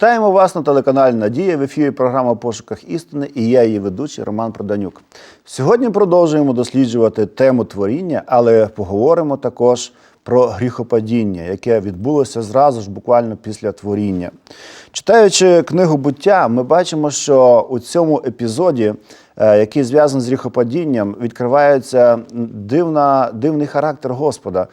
Вітаємо вас на телеканалі Надія. В ефірі програма Пошуках істини і я, її ведучий Роман Проданюк. Сьогодні продовжуємо досліджувати тему творіння, але поговоримо також про гріхопадіння, яке відбулося зразу ж буквально після творіння. Читаючи книгу буття, ми бачимо, що у цьому епізоді, е, який зв'язаний з гріхопадінням, відкривається дивна, дивний характер Господа.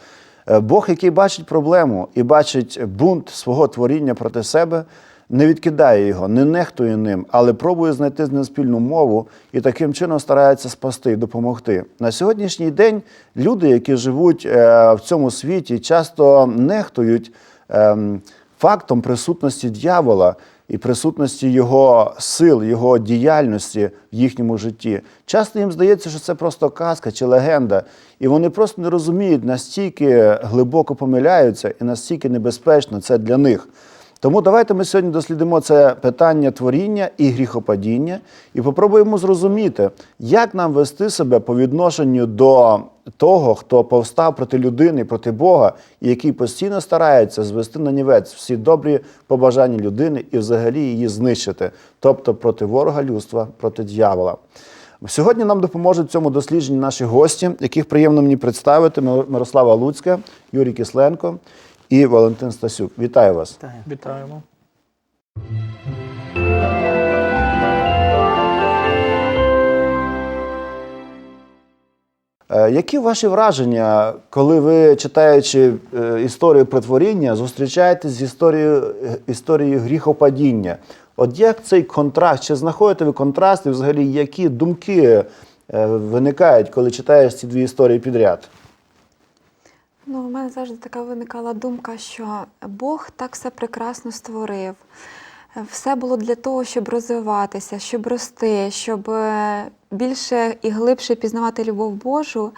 Е, Бог, який бачить проблему і бачить бунт свого творіння проти себе, не відкидає його, не нехтує ним, але пробує знайти з ним спільну мову і таким чином старається спасти і допомогти. На сьогоднішній день люди, які живуть е, в цьому світі, часто нехтують ем, фактом присутності дьявола і присутності його сил, його діяльності в їхньому житті. Часто їм здається, що це просто казка чи легенда, і вони просто не розуміють, настільки глибоко помиляються і настільки небезпечно це для них. Тому давайте ми сьогодні дослідимо це питання творіння і гріхопадіння і попробуємо зрозуміти, як нам вести себе по відношенню до того, хто повстав проти людини, проти Бога, і який постійно старається звести на нівець всі добрі побажання людини і взагалі її знищити, тобто проти ворога людства, проти дьявола. Сьогодні нам допоможуть в цьому дослідженні наші гості, яких приємно мені представити: Мирослава Луцька, Юрій Кисленко і Валентин Стасюк. Вітаю вас. Вітаємо. Які ваші враження, коли ви, читаючи е, історію про творіння, зустрічаєтесь з історією, е, історією гріхопадіння? От як цей контраст? Чи знаходите ви контраст і взагалі які думки е, виникають, коли читаєш ці дві історії підряд? Ну, у мене завжди така виникала думка, що Бог так все прекрасно створив. Все було для того, щоб розвиватися, щоб рости, щоб е, більше і глибше пізнавати любов Божу.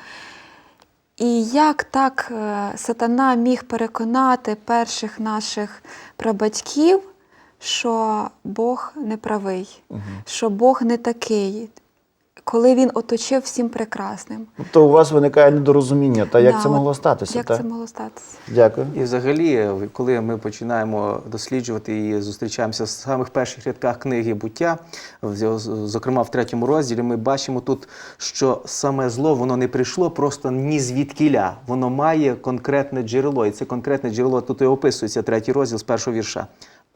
І як так е, сатана міг переконати перших наших прабатьків, що Бог не правий, що Бог не такий, коли він оточив всім прекрасним. Тобто у вас виникає недорозуміння, та як Да, це могло статися? Як та? це могло статися? Дякую. І взагалі, коли ми починаємо досліджувати і зустрічаємося в самих перших рядках книги буття, зокрема в третьому розділі, ми бачимо тут, що саме зло воно не прийшло просто ні звідкіля, воно має конкретне джерело. І це конкретне джерело тут і описується третій розділ з першого вірша.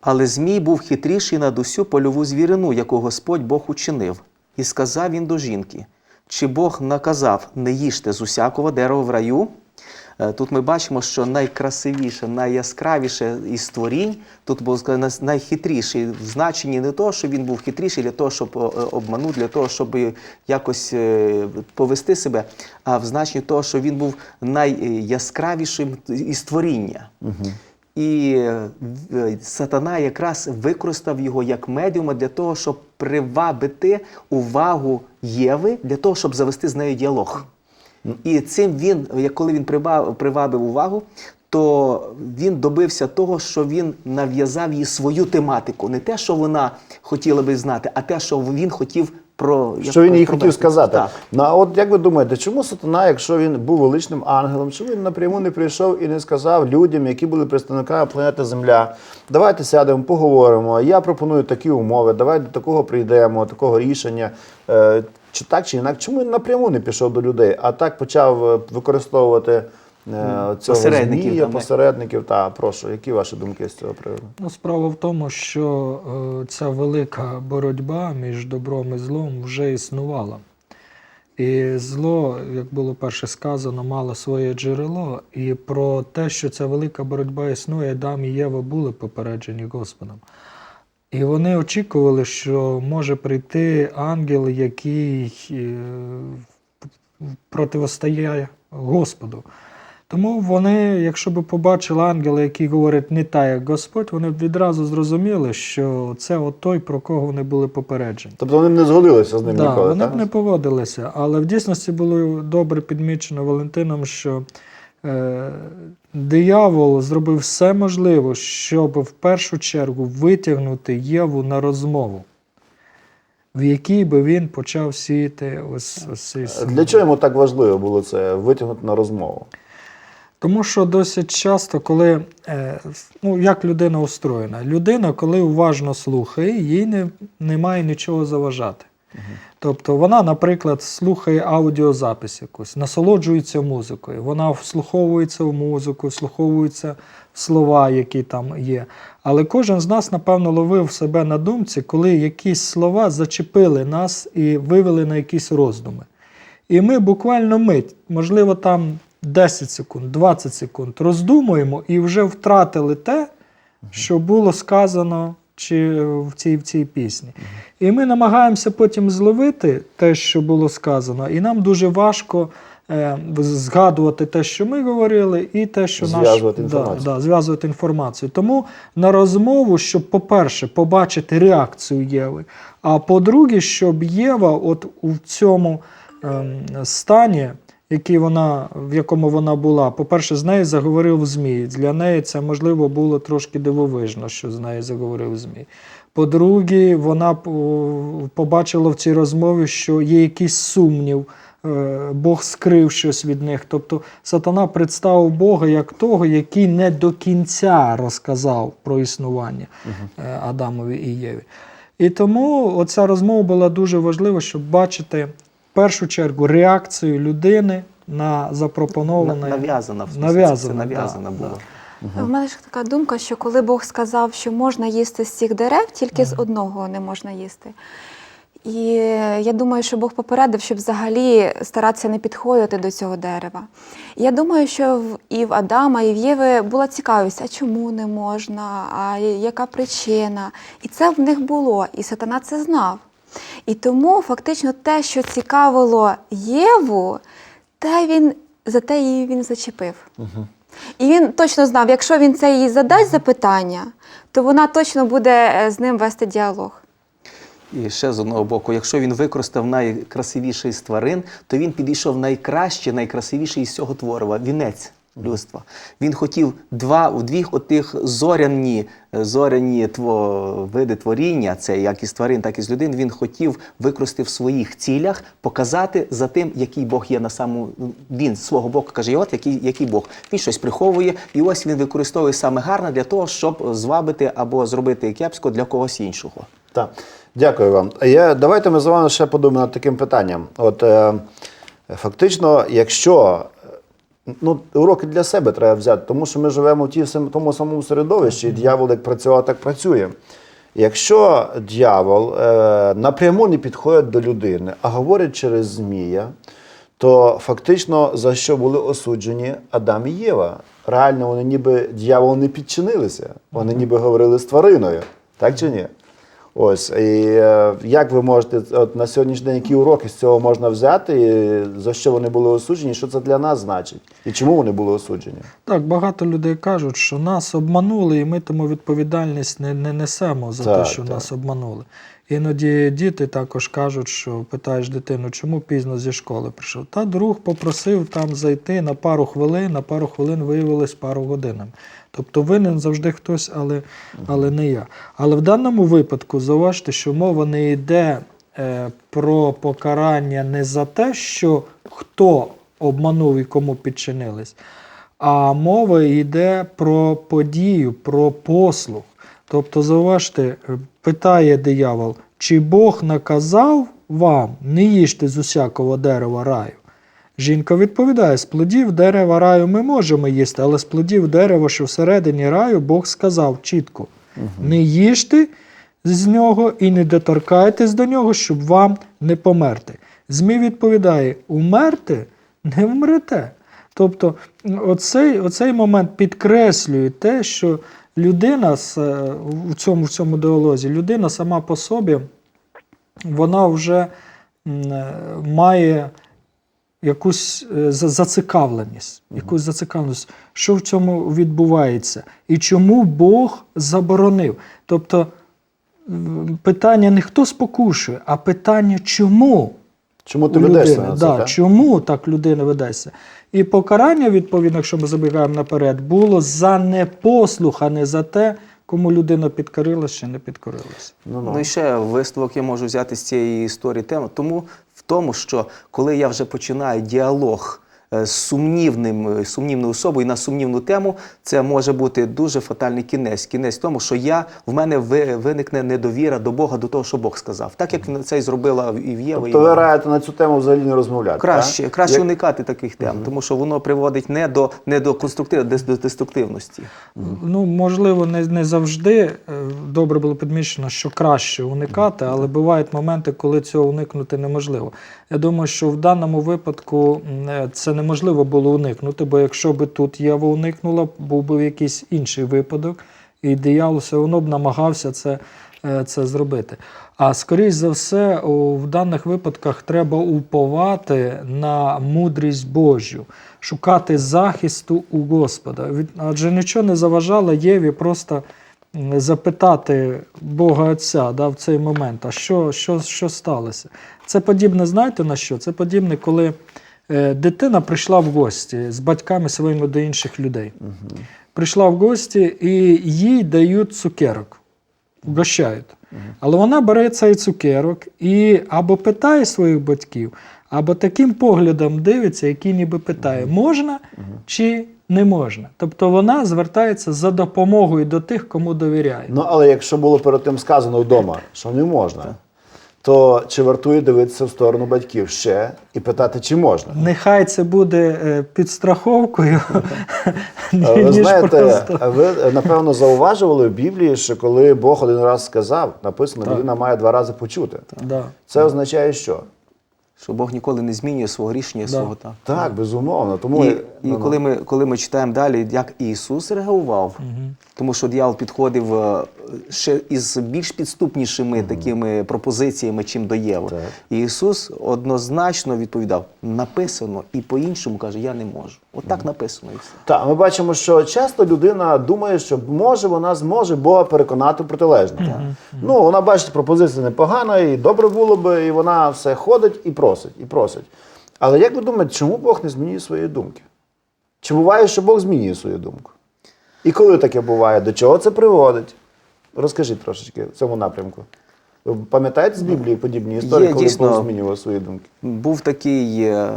Але Змій був хитріший над усю польову звірину, яку Господь Бог учинив. І сказав він до жінки: чи Бог наказав не їжте з усякого дерева в раю? Е, Тут ми бачимо, що найкрасивіше, найяскравіше із створінь, тут було сказано найхитріший в значенні не того, що він був хитріший для того, щоб е, обманути, для того, щоб якось е, повести себе, а в значенні того, що він був найяскравішим із створіння. І е, сатана якраз використав його як медіума для того, щоб привабити увагу Єви, для того, щоб завести з нею діалог. І цим він, коли він привабив увагу, то він добився того, що він нав'язав їй свою тематику. Не те, що вона хотіла би знати, а те, що він хотів про Що він їй хотів сказати. Так. Ну, а от як ви думаєте, чому сатана, якщо він був величним ангелом, чому він напряму не прийшов і не сказав людям, які були представниками планети Земля, давайте сядемо, поговоримо. Я пропоную такі умови, давайте до такого прийдемо, такого рішення. Е, Чи так, чи інакше, чому він напряму не пішов до людей, а так почав е, використовувати цього Посередників змія, там, посередників? Та прошу, які ваші думки з цього приводу? Ну, справа в тому, що е, ця велика боротьба між добром і злом вже існувала. І зло, як було перше сказано, мало своє джерело. І про те, що ця велика боротьба існує, Адам і Єва були попереджені Господом. І вони очікували, що може прийти ангел, який е, противостояє Господу. Тому вони, якщо б побачили ангела, який говорить не так, як Господь, вони б відразу зрозуміли, що це от той, про кого вони були попереджені. Тобто вони б не згодилися з ним Да, ніколи, вони так? б не поводилися. Але в дійсності було добре підмічено Валентином, що е, диявол зробив все можливе, щоб в першу чергу витягнути Єву на розмову, в якій би він почав сіяти ось, ось цей Для чого йому так важливо було це витягнути на розмову? Тому що досить часто, коли е, ну, як людина устроєна, людина, коли уважно слухає, їй не, немає нічого заважати. Тобто вона, наприклад, слухає аудіозапис якусь, насолоджується музикою, вона вслуховується в музику, вслуховується в слова, які там є. Але кожен з нас, напевно, ловив себе на думці, коли якісь слова зачепили нас і вивели на якісь роздуми. І ми буквально мить, можливо, там 10 секунд, 20 секунд роздумуємо і вже втратили те, що було сказано чи в цій, в цій пісні. І ми намагаємося потім зловити те, що було сказано, і нам дуже важко е, згадувати те, що ми говорили, і те, що наш Зв'язувати Да, інформацію. да, зв'язувати інформацію. Тому на розмову, щоб, по-перше, побачити реакцію Єви, а по-друге, щоб Єва, от у цьому ем, стані, який вона, в якому вона була, по-перше, з нею заговорив Змій. Для неї це, можливо, було трошки дивовижно, що з нею заговорив Змій. По-друге, вона побачила в цій розмові, що є якийсь сумнів, е, Бог скрив щось від них. Тобто сатана представив Бога як того, який не до кінця розказав про існування е, Адамові і Єві. І тому оця розмова була дуже важлива, щоб бачити першу чергу реакцію людини на запропоноване. На- нав'язана, Нав'язана, це нав'язана да, була. В мене ж така думка, що коли Бог сказав, що можна їсти з цих дерев, тільки з одного не можна їсти. І я думаю, що Бог попередив, щоб взагалі старатися не підходити до цього дерева. Я думаю, що в, і в Адама, і в Єви була цікавість, а чому не можна, а яка причина. І це в них було, і сатана це знав. І тому фактично те, що цікавило Єву, те він, за те її він зачепив. І він точно знав, якщо він це їй задасть запитання, то вона точно буде е, з ним вести діалог. І ще з одного боку, якщо він використав найкрасивіший з тварин, то він підійшов найкраще, найкрасивіший із цього творива вінець людства. Він хотів два двох отих зоряні, зоряні тво, види творіння, це як із тварин, так і з людей. Він хотів використати в своїх цілях, показати за тим, який Бог є на самому. Він свого боку каже, от який, який Бог. Він щось приховує, і ось він використовує саме гарне для того, щоб звабити або зробити кепсько для когось іншого. Так, дякую вам. Я, давайте ми з вами ще подумаємо над таким питанням. От е, фактично, якщо е, ну, уроки для себе треба взяти, тому що ми живемо в ті, тому самому середовищі, і дьявол як працював, так працює. Якщо дьявол е, напряму не підходить до людини, а говорить через Змія, то фактично за що були осуджені Адам і Єва? Реально вони ніби дьяволу не підчинилися, вони ніби говорили з твариною, так чи ні? Ось і е, як ви можете от на сьогоднішній день які уроки з цього можна взяти, і за що вони були осуджені, що це для нас значить, і чому вони були осуджені? Так, багато людей кажуть, що нас обманули, і ми тому відповідальність не, не несемо за Так, те, що так. нас обманули. Іноді діти також кажуть, що питаєш дитину, чому пізно зі школи прийшов. Та друг попросив там зайти на пару хвилин, на пару хвилин виявилось пару годинами. Тобто винен завжди хтось, але, але не я. Але в даному випадку зауважте, що мова не йде е, про покарання не за те, що хто обманув і кому підчинились, а мова йде про подію, про послуг. Тобто, зауважте, е, питає диявол, чи Бог наказав вам не їжте з усякого дерева раю? Жінка відповідає: з плодів дерева раю ми можемо їсти, але з плодів дерева, що всередині раю, Бог сказав чітко: не їжте з нього і не доторкайтесь до нього, щоб вам не померти. Змій відповідає: умерти не вмрете. Тобто, оцей, оцей момент підкреслює те, що людина з, е, в цьому, в цьому діалозі, людина сама по собі, вона вже е, має якусь е, зацікавленість, якусь зацікавленість, що в цьому відбувається, і чому Бог заборонив. Тобто питання не хто спокушує, а питання чому. Чому ти у ведешся на це? да, так? Чому так людина ведеться? І покарання, відповідно, якщо ми забігаємо наперед, було за непослух, а не за те, кому людина підкорилась чи не підкорилась. Ну, ну. Ну і ще висновок я можу взяти з цієї історії теми, тому в тому, що коли я вже починаю діалог е, сумнівним, е, сумнівною особою на сумнівну тему, це може бути дуже фатальний кінець. Кінець в тому, що я в мене ви- виникне недовіра до Бога, до того, що Бог сказав. Так як це і зробила і в Єва. Тобто ви радите на цю тему взагалі не розмовляти. Краще, так? краще Як- уникати таких тем, тому що воно приводить не до не до конструктиву, а до деструктивності. Ну, можливо, не, не завжди е, добре було підмічено, що краще уникати, але бувають моменти, коли цього уникнути неможливо. Я думаю, що в даному випадку це неможливо було уникнути, бо якщо би тут Єва уникнула, був би якийсь інший випадок, і диявол все одно б намагався це, е, це зробити. А скоріш за все, в даних випадках треба уповати на мудрість Божу, шукати захисту у Господа. Адже нічого не заважало Єві просто запитати Бога Отця да, в цей момент, а що, що, що сталося? Це подібне, знаєте на що? Це подібне, коли дитина прийшла в гості з батьками своїми до інших людей. Прийшла в гості і їй дають цукерок, вгощають. Але вона бере цей цукерок і або питає своїх батьків, або таким поглядом дивиться, який ніби питає, можна чи не можна. Тобто вона звертається за допомогою до тих, кому довіряє. Ну, але якщо було перед тим сказано вдома, що не можна, то чи вартує дивитися в сторону батьків ще і питати, чи можна? Нехай це буде е, підстраховкою, Ви знаєте, ви е, напевно зауважували в Біблії, що коли Бог один раз сказав, написано, Так. людина має два рази почути. Це означає, що? Що Бог ніколи не змінює свого рішення, Да. свого так. Так, безумовно. Тому І, і ну, коли ми, коли ми читаємо далі, як Ісус реагував, тому що дьявол підходив е, ще із більш підступнішими такими пропозиціями, чим до Єви. Так. І Ісус однозначно відповідав: написано, і по-іншому каже, я не можу. От так написано і все. Так, ми бачимо, що часто людина думає, що може вона зможе Бога переконати в протилежне. Ну, вона бачить, пропозиція непогана, і добре було би, і вона все ходить і просить, і просить. Але як ви думаєте, чому Бог не змінює свої думки? Чи буває, що Бог змінює свою думку? І коли таке буває, до чого це приводить? Розкажіть трошечки в цьому напрямку. Ви пам'ятаєте з Біблії подібні історії, Є, коли дійсно. Бог змінював свої думки? Був такий е,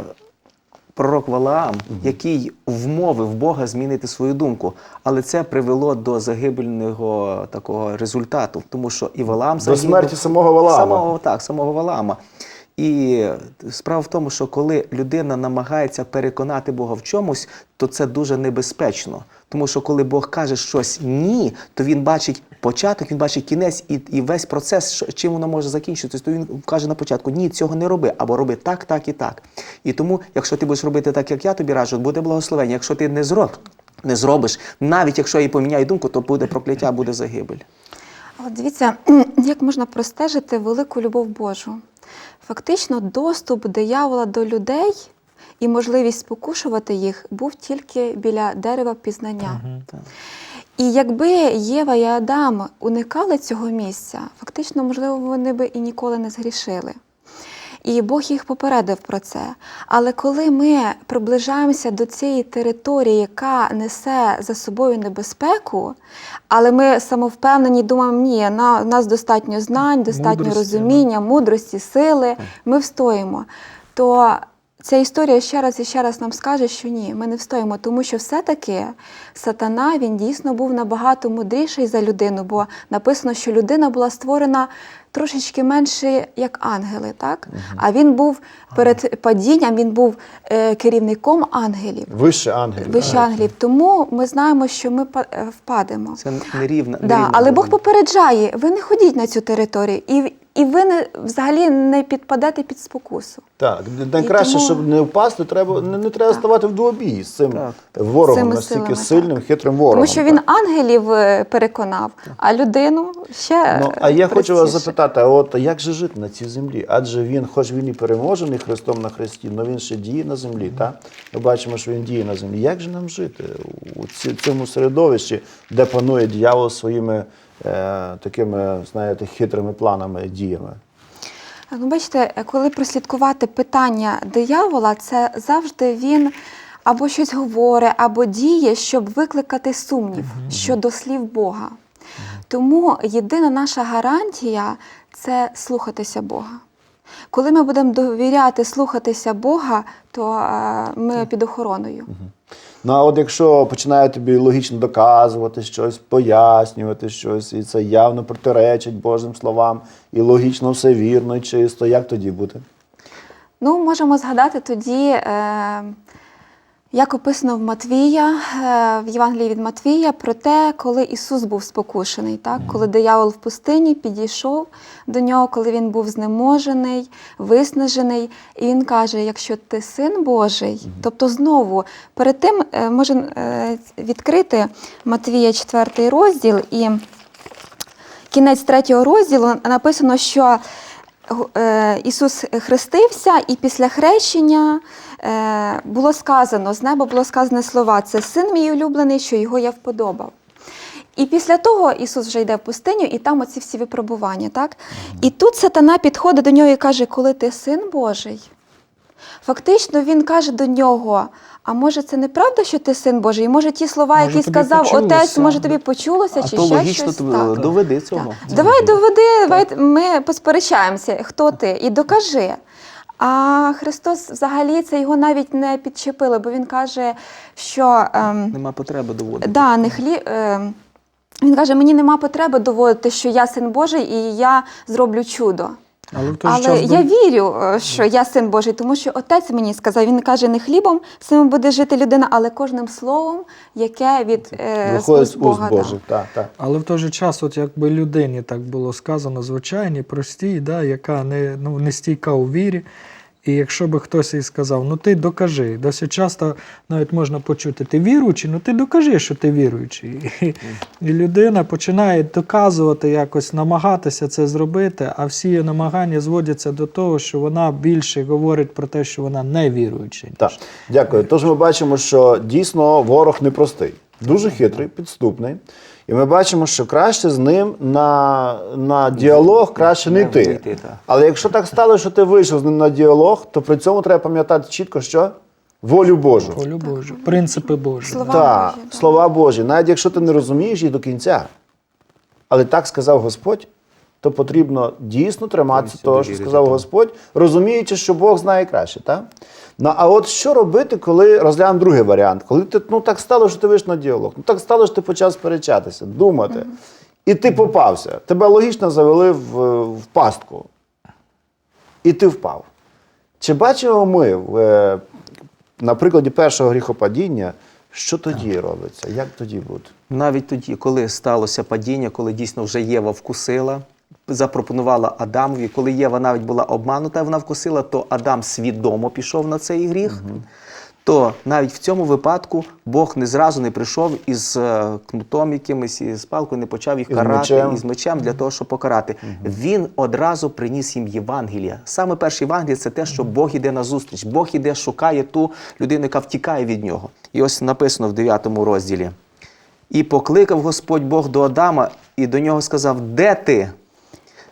пророк Валаам, який вмовив Бога змінити свою думку, але це привело до загибельного такого результату, тому що і Валаам До смерті самого Валаама. Самого, так, самого Валаама. І справа в тому, що коли людина намагається переконати Бога в чомусь, то це дуже небезпечно. Тому що коли Бог каже щось ні, то він бачить початок, він бачить кінець і, і весь процес, чим воно може закінчитися, то він каже на початку: ні, цього не роби, або роби так, так і так. І тому, якщо ти будеш робити так, як я тобі раджу, буде благословення. Якщо ти не зроб, не зробиш, навіть якщо я і поміняю думку, то буде прокляття, буде загибель. От дивіться, як можна простежити велику любов Божу. Фактично, доступ диявола до людей і можливість спокушувати їх був тільки біля дерева пізнання. Так. І якби Єва і Адам уникали цього місця, фактично, можливо, вони би і ніколи не згрішили. І Бог їх попередив про це. Але коли ми приближаємося до цієї території, яка несе за собою небезпеку, але ми самовпевнені думаємо, ні, на, у нас достатньо знань, достатньо Мудрості, розуміння, мудрості, сили, ми встоїмо. То ця історія ще раз і ще раз нам скаже, що ні, ми не встоїмо, тому що все-таки сатана він дійсно був набагато мудріший за людину, бо написано, що людина була створена трошечки менше як ангели, так? А він був перед падінням, він був е, керівником ангелів, Вище ангелів. вище ангелів. Тому ми знаємо, що ми е, впадемо. Це нерівна. Да, нерівна але Бог попереджає, ви не ходіть на цю територію, і, і ви не, взагалі не підпадете під спокусу. Так, найкраще, тому- щоб не впасти, треба не, не треба ставати в двобій з цим Так. ворогом, Цими настільки силами, сильним, хитрим ворогом. Тому що він так. ангелів е, переконав, а людину ще. Ну, а я хочу вас запитати, а от як же жити на цій землі? Адже він, хоч він і переможений Христом на Христі, але він ще діє на землі. Так? Ми бачимо, що він діє на землі. Як же нам жити у цьому середовищі, де панує дьявол своїми е, такими, знаєте, хитрими планами, діями? Ну, бачите, коли прослідкувати питання диявола, це завжди він або щось говорить, або діє, щоб викликати сумнів щодо слів Бога. Тому єдина наша гарантія це слухатися Бога. Коли ми будемо довіряти, слухатися Бога, то е, ми під охороною. Ну а от якщо починає тобі логічно доказувати щось, пояснювати щось, і це явно протиречить Божим словам, і логічно все вірно і чисто, як тоді бути? Ну, можемо згадати тоді, е, як описано в Матвія, е, в Євангелії від Матвія, про те, коли Ісус був спокушений, так? коли диявол в пустині підійшов до нього, коли він був знеможений, виснажений, і він каже: якщо ти син Божий, тобто знову перед тим е, можемо е, відкрити Матвія 4 розділ і кінець третього розділу написано, що Ісус хрестився, і після хрещення було сказано, з неба було сказано слова: це син мій улюблений, що його я вподобав. І після того Ісус вже йде в пустиню, і там оці всі випробування. Так? І тут сатана підходить до нього і каже, коли ти син Божий. Фактично він каже до нього: а може це неправда, що ти син Божий? І може ті слова, Може, які сказав почулося. отець, може тобі почулося, А чи то ще логічно щось? тобі Так. доведи цього. Давай доведи, давай ми посперечаємося, хто ти, і докажи. А Христос взагалі це його навіть не підчепили, бо він каже, що ем, Нема потреби доводити. да, не хлі, ем, він каже, мені нема потреби доводити, що я син Божий і я зроблю чудо. Але в той же Але час я вірю, е, що я син Божий, тому що отець мені сказав, він каже, не хлібом саме буде жити людина, але кожним словом, яке від е, Виходить з уст Бога. да. Божих. Так, так. Але в той же час, от якби людині так було сказано, звичайній, простій, да, яка не, ну, не стійка у вірі. І якщо би хтось їй сказав, ну ти докажи, досить часто навіть можна почути, ти віруючий, ну ти докажи, що ти віруючий. І, і людина починає доказувати, якось намагатися це зробити, а всі її намагання зводяться до того, що вона більше говорить про те, що вона не віруюча. Так, дякую. Тож ми бачимо, що дійсно ворог непростий, дуже хитрий, підступний. І ми бачимо, що краще з ним на, на діалог краще не Не йти. Але якщо так стало, що ти вийшов з ним на діалог, то при цьому треба пам'ятати чітко, що волю Божу. Волю Божу, принципи Божі. Слова Так, Божі, слова Божі, навіть якщо ти не розумієш їх до кінця. Але так сказав Господь, то потрібно дійсно триматися того, що сказав тому. Господь, розуміючи, що Бог знає краще. Так? Ну, а от що робити, коли розглянемо другий варіант? Коли ти ну так стало, що ти вийшов на діалог, ну так стало, що ти почав сперечатися, думати. І ти попався. Тебе логічно завели в, в пастку. І ти впав. Чи бачимо ми в, е, на прикладі першого гріхопадіння, що тоді робиться? Як тоді бути? Навіть тоді, коли сталося падіння, коли дійсно вже Єва вкусила, запропонувала Адамові, коли Єва навіть була обманута, вона вкусила, то Адам свідомо пішов на цей гріх. То навіть в цьому випадку Бог не зразу не прийшов із е, кнутом якимось, із палкою, не почав їх Із карати мечем. із мечем для того, щоб покарати. Він одразу приніс їм Євангелія. Саме перше Євангеліє це те, що Бог іде на зустріч. Бог іде, шукає ту людину, яка втікає від нього. І ось написано в 9 розділі. І покликав Господь Бог до Адама і до нього сказав: Де ти?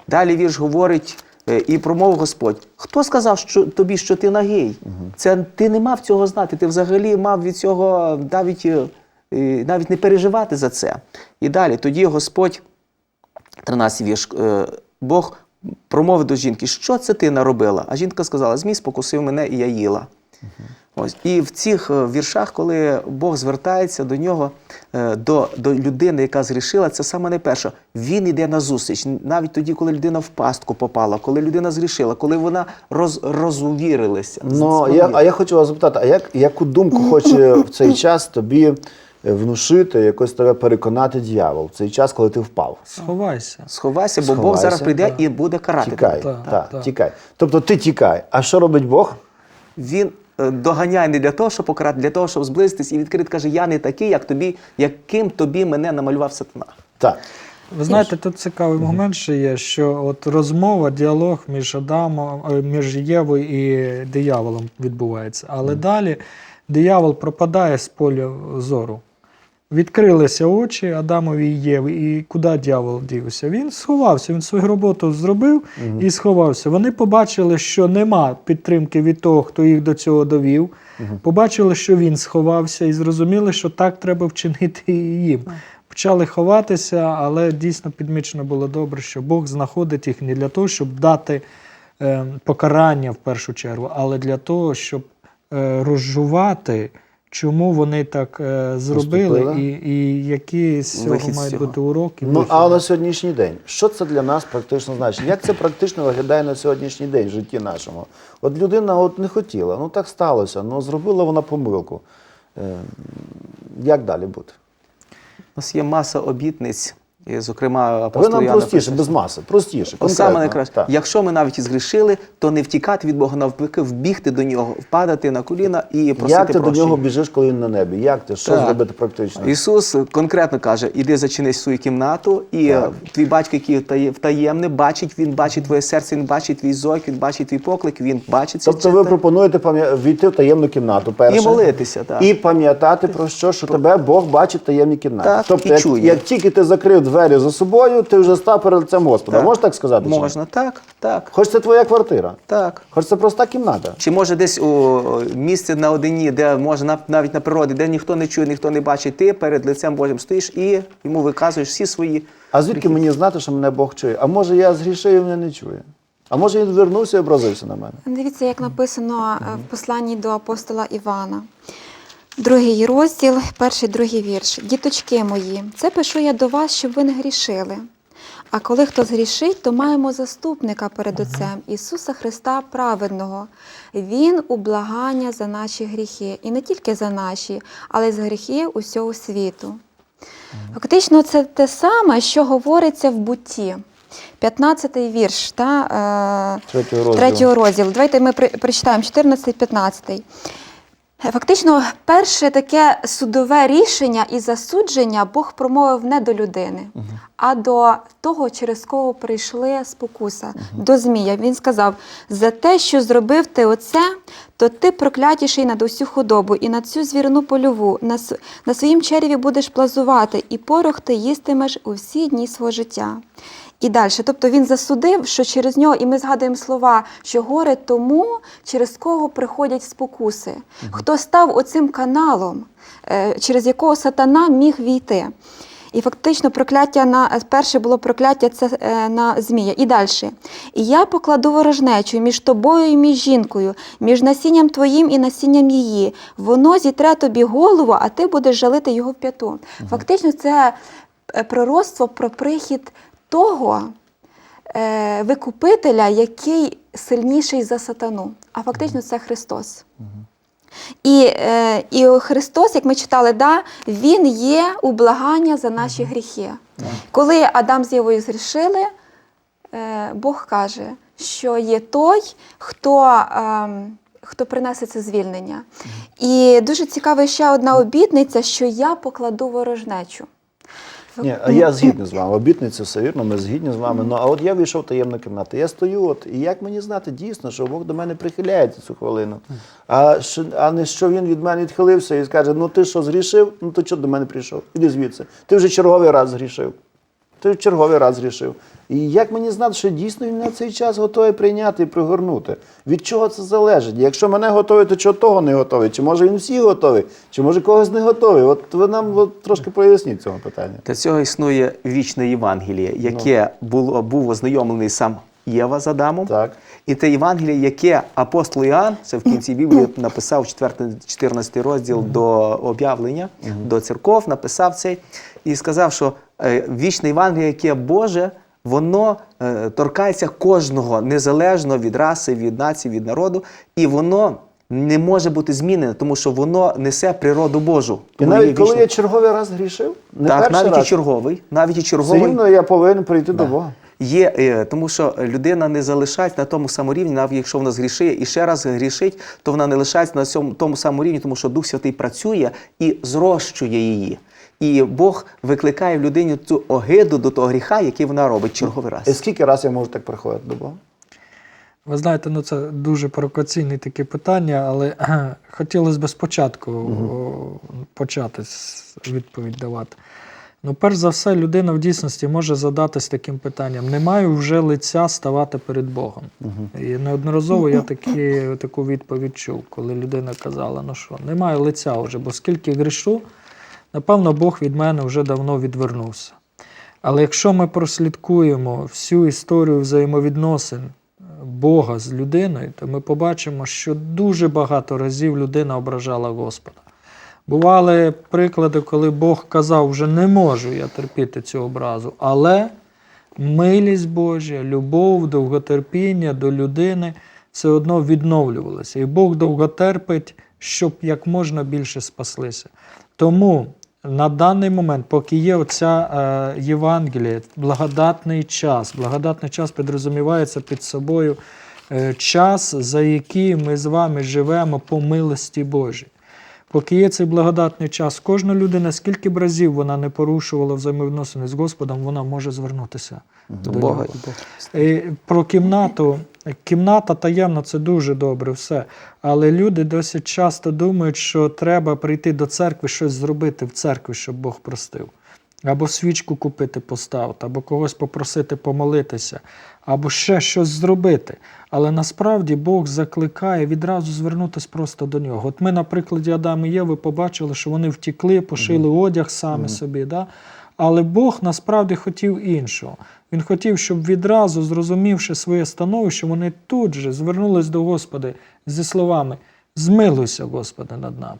Далі вірш говорить е, і промовив Господь: Хто сказав що, тобі, що ти нагий? Це ти не мав цього знати. Ти взагалі мав від цього навіть, е, е, навіть не переживати за це. І далі тоді Господь, 13 вірш, Бог промовив до жінки, що це ти наробила? А жінка сказала: Змій спокусив мене, і я їла. Ось. І в цих е, віршах, коли Бог звертається до нього, е, до, до людини, яка згрішила, це саме найперше. Він йде на зустріч. Навіть тоді, коли людина в пастку попала, коли людина згрішила, коли вона роз, розувірилася. Ну, я, а я хочу вас запитати, а як, яку думку хоче в цей час тобі е, внушити, якось тебе переконати дьявол в цей час, коли ти впав? Сховайся. Сховайся, бо Бог зараз прийде так. і буде карати. Тікай, тебе. Так, так, так. тікай. Тобто ти тікай. А що робить Бог? Він доганяє не для того, щоб покарати, для того, щоб зблизитись і відкрити, каже, я не такий, як тобі, яким тобі мене намалював сатана. Так. Ви знаєте, тут цікавий момент ще є, що от розмова, діалог між Адамом, е, між Євою і дияволом відбувається. Але далі диявол пропадає з поля зору. Відкрилися очі Адамові і Єві, і куди дьявол дівся? Він сховався, він свою роботу зробив і сховався. Вони побачили, що нема підтримки від того, хто їх до цього довів. Побачили, що він сховався, і зрозуміли, що так треба вчинити і їм. Почали ховатися, але дійсно підмічено було добре, що Бог знаходить їх не для того, щоб дати е, покарання в першу чергу, але для того, щоб е, розжувати, чому вони так е, зробили, і, і які з цього Вихід мають цього. бути уроки. Ну, а на сьогоднішній день, що це для нас практично значить? Як це практично виглядає на сьогоднішній день в житті нашому? От людина от не хотіла, ну так сталося, ну зробила вона помилку. Е, Як далі бути? У нас є маса обітниць, і, зокрема, Ви апостол нам Іоанн простіше, без маси, простіше. Ось саме найкраще. Так. Якщо ми навіть і згрішили, то не втікати від Бога, навпаки, вбігти до нього, впадати на коліна і просити Як ти до нього біжиш, коли він на небі? Як ти? Що Так. зробити практично? Ісус конкретно каже: іди зачинись свою кімнату, і Так. е, твій батько, який втає- втаємне, бачить, він бачить твоє серце, він бачить твій зойк, він бачить твій поклик, він бачить це. Тобто ви пропонуєте війти в таємну кімнату перше. І молитися, так. І пам'ятати про що, що тебе Бог бачить в таємній кімнаті. Так, тобто, і як, чує. як тільки ти закрив двері за собою, ти вже став перед лицем Господа. Можна так сказати? чи ні? Можна, так, так, Хоч це твоя квартира, так. хоч це проста кімната. Чи може десь у місці на одині, де може нав- навіть на природі, де ніхто не чує, ніхто не бачить, ти перед лицем Божим стоїш і йому виказуєш всі свої. А звідки мені знати, що мене Бог чує? А може я згрішив і мене не чує? А може він вернувся і образився на мене? Дивіться, як написано е, в посланні до апостола Івана. Другий розділ, перший другий вірш. Діточки мої, це пишу я до вас, щоб ви не грішили. А коли хто згрішить, то маємо заступника перед Отцем Ісуса Христа праведного. Він у благання за наші гріхи, і не тільки за наші, але й за гріхи усього світу. Фактично, це те саме, що говориться в бутті. 15-й вірш та, е, Третього розділу. Давайте ми прочитаємо 14-15. Е, Фактично, перше таке судове рішення і засудження Бог промовив не до людини, а до того, через кого прийшли спокуса, до Змія. Він сказав: за те, що зробив ти оце, то ти проклятіший над усю худобу, і над цю звірину польову, на, на своїм череві будеш плазувати, і порох ти їстимеш у всі дні свого життя. І далі, тобто він засудив, що через нього, і ми згадуємо слова, що горе тому, через кого приходять спокуси, хто став оцим каналом, е, через якого сатана міг війти. І фактично прокляття на перше було прокляття це е, на змія. І далі. І я покладу ворожнечу між тобою і між жінкою, між насінням твоїм і насінням її. Воно зітре тобі голову, а ти будеш жалити його в п'яту. Фактично, це е, пророцтво про прихід того е, викупителя, який сильніший за сатану. А фактично це Христос. І, е, і Христос, як ми читали, да, Він є у благання за наші гріхи. Коли Адам з Євою згрішили, е, Бог каже, що є той, хто, ем, хто принесе це звільнення. І дуже цікава ще одна обітниця, що я покладу ворожнечу. Ні, а я згідний з вами. Обітниця все вірно, ми згідні з вами. Ну а от я вийшов в таємну кімнату. Я стою, от, і як мені знати дійсно, що Бог до мене прихиляється цю хвилину, а, що, а не що він від мене відхилився і скаже: ну ти що згрішив? Ну то чого до мене прийшов? Іди звідси. Ти вже черговий раз згрішив. Ти в черговий раз згрішив. І як мені знати, що дійсно він на цей час готовий прийняти і пригорнути? Від чого це залежить? Якщо мене готовий, то чого того не готовий? Чи може він всі готовий? Чи може когось не готовий? От ви нам от, трошки поясніть цього питання. Для цього існує вічне Євангеліє, яке було, був ознайомлений сам Єва з Адамом. Так. І те Євангеліє, яке апостол Іоанн, це в кінці Біблії написав 4, 14 розділ до об'явлення, до церков, написав цей і сказав, що вічне Євангеліє, яке Боже, воно е, торкається кожного незалежно від раси, від нації, від народу, і воно не може бути змінене, тому що воно несе природу Божу. І навіть коли я черговий раз грішив, не так, перший навіть раз, і черговий, навіть і все черговий. рівно я повинен прийти до Бога. Є, е, тому що людина не залишається на тому самому рівні, навіть якщо вона згрішує і ще раз грішить, то вона не лишається на цьому, тому самому рівні, тому що Дух Святий працює і зрощує її. І Бог викликає в людині цю огиду до того гріха, який вона робить черговий І раз. скільки раз я можу так приходити до Бога? Ви знаєте, ну це дуже провокаційне таке питання, але хотілося б спочатку о, почати відповідь давати. Ну, перш за все, людина в дійсності може задатись таким питанням: не маю вже лиця ставати перед Богом. І неодноразово я такі, таку відповідь чув, коли людина казала: ну що, не маю лиця вже, бо скільки грішу, напевно, Бог від мене вже давно відвернувся. Але якщо ми прослідкуємо всю історію взаємовідносин Бога з людиною, то ми побачимо, що дуже багато разів людина ображала Господа. Бували приклади, коли Бог казав, вже не можу я терпіти цю образу, але милість Божа, любов, довготерпіння до людини все одно відновлювалося. І Бог довготерпить, щоб як можна більше спаслися. Тому на даний момент, поки є оця е, Євангелія, благодатний час, благодатний час підрозумівається під собою е, час, за який ми з вами живемо по милості Божій. Поки є цей благодатний час, кожна людина, скільки б разів вона не порушувала взаємовідносини з Господом, вона може звернутися До до Бога нього. І про кімнату. Кімната таємна це дуже добре, все. Але люди досить часто думають, що треба прийти до церкви, щось зробити в церкві, щоб Бог простив. Або свічку купити, поставити, або когось попросити помолитися, або ще щось зробити. Але насправді Бог закликає відразу звернутися просто до нього. От ми, на прикладі Адама і Єви, побачили, що вони втікли, пошили одяг самі собі. Да? Але Бог насправді хотів іншого. Він хотів, щоб відразу, зрозумівши своє становище, вони тут же звернулись до Господа зі словами: Змилуйся, Господи, над нами.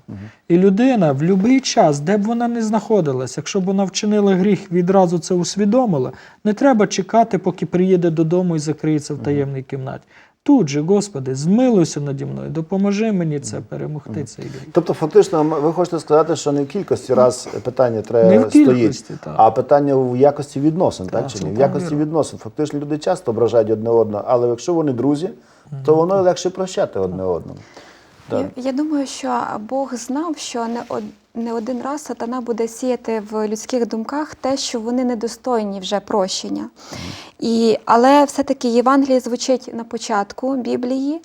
І людина в будь-який час, де б вона не знаходилась, якщо б вона вчинила гріх, відразу це усвідомила, не треба чекати, поки приїде додому і закриється в таємній кімнаті. Тут же, Господи, змилуйся наді мною, допоможи мені це перемогти цей гріх. Тобто, фактично, ви хочете сказати, що не в кількості раз питання Не в кількості, стоїть, так. а питання в якості відносин, так, Так, чи ні? В якості вірно. відносин. Фактично, люди часто ображають одне одного, але якщо вони друзі, то воно легше прощати одне одному. Так. Я, я думаю, що Бог знав, що не, од, не один раз сатана буде сіяти в людських думках те, що вони недостойні вже прощення. І, але все-таки Євангеліє звучить на початку Біблії.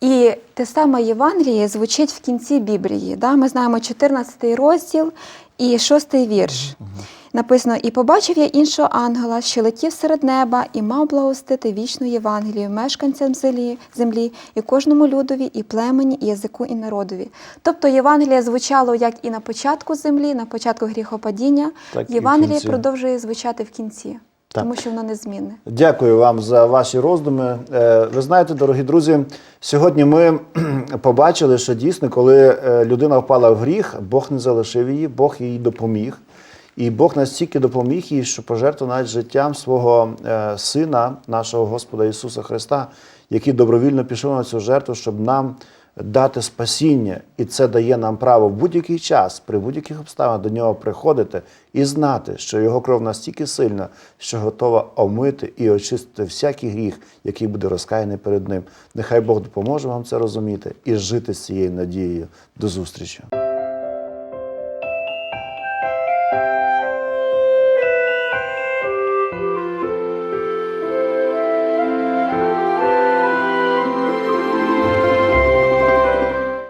І те саме Євангеліє звучить в кінці Біблії. Да? Ми знаємо 14 розділ і 6 вірш. Написано: І побачив я іншого ангела, що летів серед неба, і мав благостити вічну Євангелію мешканцям землі, землі, і кожному людові, і племені, і язику, і народові. Тобто Євангеліє звучало як і на початку землі, на початку гріхопадіння. Так кінці. продовжує звучати в кінці, Так. тому що воно незмінне. Дякую вам за ваші роздуми. Е, Ви знаєте, дорогі друзі, сьогодні ми побачили, що дійсно, коли е, людина впала в гріх, Бог не залишив її, Бог їй допоміг. І Бог настільки допоміг їй, що пожертвував навіть життям свого е, сина, нашого Господа Ісуса Христа, який добровільно пішов на цю жертву, щоб нам дати спасіння. І це дає нам право в будь-який час, при будь-яких обставинах до нього приходити і знати, що його кров настільки сильна, що готова омити і очистити всякий гріх, який буде розкаяний перед ним. Нехай Бог допоможе вам це розуміти і жити з цією надією. До зустрічі.